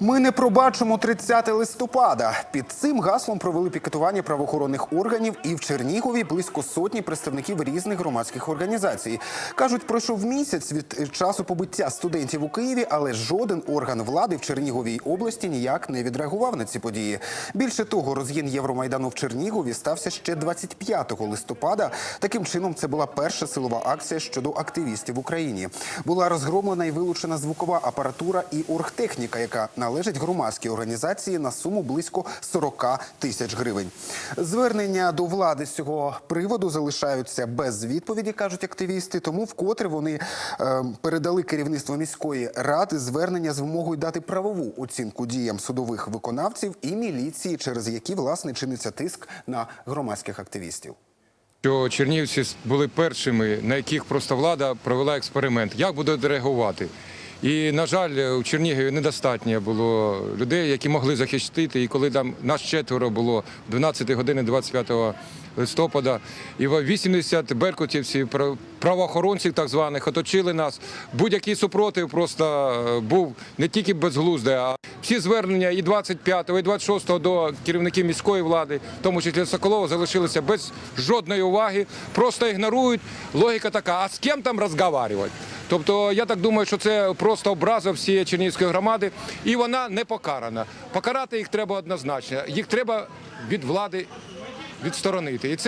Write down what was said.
Ми не пробачимо 30 листопада. Під цим гаслом провели пікетування правоохоронних органів і в Чернігові близько сотні представників різних громадських організацій. кажуть, пройшов місяць від часу побиття студентів у Києві, але жоден орган влади в Черніговій області ніяк не відреагував на ці події. Більше того, розгін Євромайдану в Чернігові стався ще 25 листопада. Таким чином, це була перша силова акція щодо активістів в Україні. Була розгромлена і вилучена звукова апаратура і оргтехніка, яка належить громадській організації на суму близько 40 тисяч гривень. Звернення до влади з цього приводу залишаються без відповіді, кажуть активісти. Тому вкотре вони е, передали керівництву міської ради звернення з вимогою дати правову оцінку діям судових виконавців і міліції, через які власне чиниться тиск на громадських активістів. що чернігівці були першими, на яких просто влада провела експеримент, як буде реагувати. І, на жаль, у Чернігові недостатньо було людей, які могли захистити. І коли там нас четверо було 12 години 25 листопада, і 80 беркутівців, прав- правоохоронців так званих, оточили нас. Будь-який супротив просто е, був не тільки безглуздий, а всі звернення і 25-го, і 26-го до керівників міської влади, в тому числі Соколова, залишилися без жодної уваги, просто ігнорують. Логіка така: а з ким там розмовляти? Тобто, я так думаю, що це просто образа всієї Чернігівської громади, і вона не покарана. Покарати їх треба однозначно. Їх треба від влади відсторонити. І це